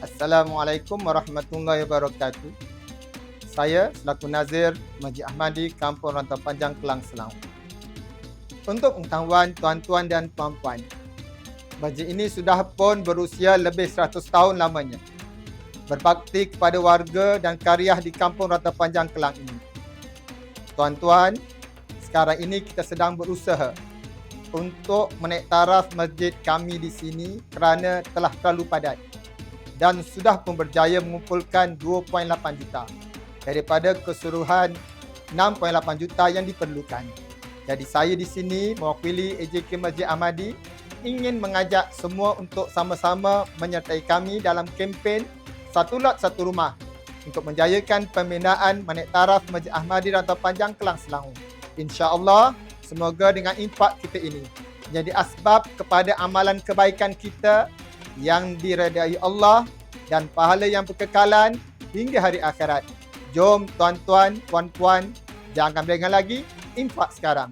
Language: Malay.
Assalamualaikum warahmatullahi wabarakatuh. Saya selaku Nazir Masjid Ahmadi Kampung Rantau Panjang Kelang Selangor. Untuk pengetahuan tuan-tuan dan puan-puan, masjid ini sudah pun berusia lebih 100 tahun lamanya. Berbakti kepada warga dan karya di Kampung Rantau Panjang Kelang ini. Tuan-tuan, sekarang ini kita sedang berusaha untuk menaik taraf masjid kami di sini kerana telah terlalu padat dan sudah pun berjaya mengumpulkan 2.8 juta daripada keseluruhan 6.8 juta yang diperlukan. Jadi saya di sini mewakili AJK Masjid Ahmadi ingin mengajak semua untuk sama-sama menyertai kami dalam kempen Satu Lot Satu Rumah untuk menjayakan pembinaan Manik Taraf Masjid Ahmadi Rantau Panjang Kelang Selangor. InsyaAllah semoga dengan impak kita ini menjadi asbab kepada amalan kebaikan kita yang diredai Allah dan pahala yang berkekalan hingga hari akhirat. Jom tuan-tuan, puan-puan, jangan berlengah lagi, infak sekarang.